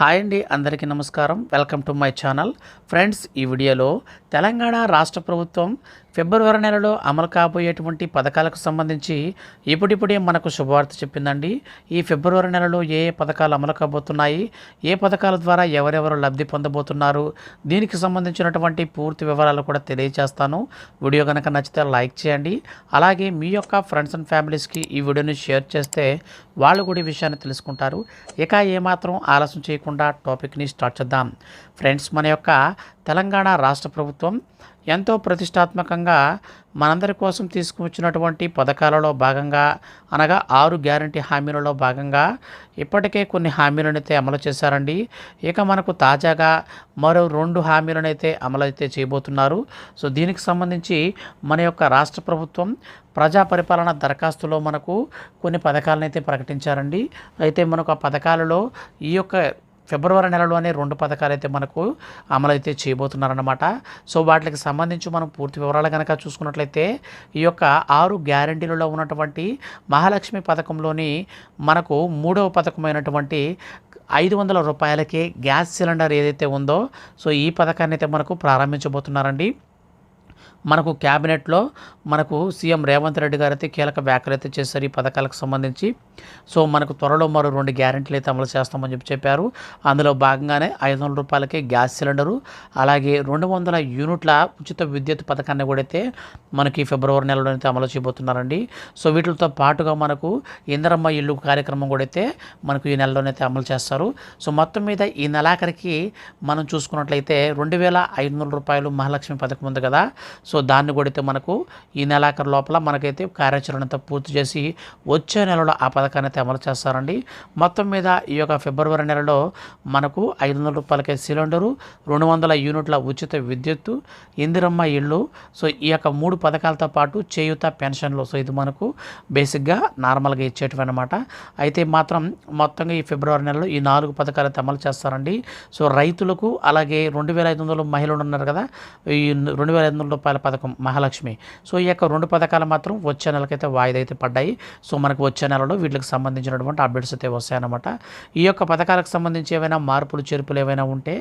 Hi అండి అందరికీ నమస్కారం. Welcome to my channel. Friends ఈ వీడియోలో తెలంగాణ రాష్ట్ర ప్రభుత్వం ఫిబ్రవరి నెలలో అమలు కాబోయేటువంటి పథకాలకు సంబంధించి ఇప్పుడిప్పుడే మనకు శుభవార్త చెప్పిందండి. ఈ ఫిబ్రవరి నెలలో ఏ ఏ పథకాలు అమలు కాబోతున్నాయి ఏ పథకాల ద్వారా ఎవరెవరు లబ్ధి పొందబోతున్నారు దీనికి సంబంధించినటువంటి పూర్తి వివరాలు కూడా తెలియజేస్తాను. వీడియో కనుక నచ్చితే లైక్ చేయండి. అలాగే మీ యొక్క ఫ్రెండ్స్ అండ్ ఫ్యామిలీస్కి ఈ వీడియోని షేర్ చేస్తే వాళ్ళు కూడా ఈ విషయాన్ని తెలుసుకుంటారు. ఇక ఏమాత్రం ఆలస్యం చేయకుండా టాపిక్ని స్టార్ట్ చేద్దాం. ఫ్రెండ్స్ మన యొక్క తెలంగాణ రాష్ట్ర ప్రభుత్వం ఎంతో ప్రతిష్టాత్మకంగా మనందరి కోసం తీసుకువచ్చినటువంటి పథకాలలో భాగంగా అనగా ఆరు గ్యారంటీ హామీలలో భాగంగా ఇప్పటికే కొన్ని హామీలనైతే అమలు చేశారండి. ఇక మనకు తాజాగా మరో రెండు హామీలనైతే అమలు అయితే చేయబోతున్నారు. సో దీనికి సంబంధించి మన యొక్క రాష్ట్ర ప్రభుత్వం ప్రజా పరిపాలన దరఖాస్తులో మనకు కొన్ని పథకాలను అయితే ప్రకటించారండి. అయితే మనకు ఆ పథకాలలో ఈ యొక్క ఫిబ్రవరి నెలలోనే రెండు పథకాలు అయితే మనకు అమలైతే చేయబోతున్నారన్నమాట. సో వాటికి సంబంధించి మనం పూర్తి వివరాలు కనుక చూసుకున్నట్లయితే ఈ యొక్క ఆరు గ్యారంటీలలో ఉన్నటువంటి మహాలక్ష్మి పథకంలోని మనకు మూడవ పథకమైనటువంటి ఐదు వందల రూపాయలకే గ్యాస్ సిలిండర్ ఏదైతే ఉందో సో ఈ పథకాన్ని అయితే మనకు ప్రారంభించబోతున్నారండి. మనకు క్యాబినెట్లో మనకు సీఎం రేవంత్ రెడ్డి గారు అయితే కీలక వ్యాఖ్యలు అయితే చేశారు ఈ పథకాలకు సంబంధించి. సో మనకు త్వరలో మరో రెండు గ్యారెంటీలు అయితే అమలు చేస్తామని చెప్పి చెప్పారు. అందులో భాగంగానే ఐదు వందల రూపాయలకే గ్యాస్ సిలిండరు అలాగే రెండు వందల యూనిట్ల ఉచిత విద్యుత్ పథకాన్ని కూడా అయితే మనకి ఫిబ్రవరి నెలలో అయితే అమలు చేయబోతున్నారండి. సో వీటితో పాటుగా మనకు ఇందరమ్మ ఇల్లు కార్యక్రమం కూడా అయితే మనకు ఈ నెలలోనైతే అమలు చేస్తారు. సో మొత్తం మీద ఈ నెలాఖరికి మనం చూసుకున్నట్లయితే రెండు వేల ఐదు వందల రూపాయలు మహాలక్ష్మి పథకం ఉంది కదా. సో దాన్ని కొడితే మనకు ఈ నెలాఖరు లోపల మనకైతే కార్యాచరణ అంతా పూర్తి చేసి వచ్చే నెలలో ఆ పథకాన్ని అయితే అమలు చేస్తారండి. మొత్తం మీద ఈ యొక్క ఫిబ్రవరి నెలలో మనకు ఐదు వందల రూపాయలకే సిలిండరు రెండు వందల యూనిట్ల ఉచిత విద్యుత్తు ఇందిరమ్మ ఇళ్ళు సో ఈ యొక్క మూడు పథకాలతో పాటు చేయుత పెన్షన్లు. సో ఇది మనకు బేసిక్గా నార్మల్గా ఇచ్చేటివి అనమాట అయితే మాత్రం మొత్తంగా ఈ ఫిబ్రవరి నెలలో ఈ నాలుగు పథకాలు అయితే అమలు చేస్తారండి. సో రైతులకు అలాగే రెండు వేల ఐదు వందలు మహిళలు ఉన్నారు కదా ఈ రెండు వేల ఐదు వందల రూపాయల పథకం మహాలక్ష్మి. సో ఈ యొక్క రెండు పథకాలు మాత్రం వచ్చే నెలకైతే వాయిదా అయితే పడ్డాయి. సో మనకు వచ్చే నెలలో వీటికి సంబంధించినటువంటి అప్డేట్స్ అయితే వస్తాయన్నమాట. ఈ యొక్క పథకాలకు సంబంధించి ఏవైనా మార్పులు చేర్పులు ఏవైనా ఉంటే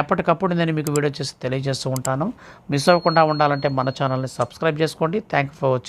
ఎప్పటికప్పుడు నేను మీకు వీడియో చేసి తెలియజేస్తూ ఉంటాను. మిస్ అవ్వకుండా ఉండాలంటే మన ఛానల్ని సబ్స్క్రైబ్ చేసుకోండి. Thank for watching.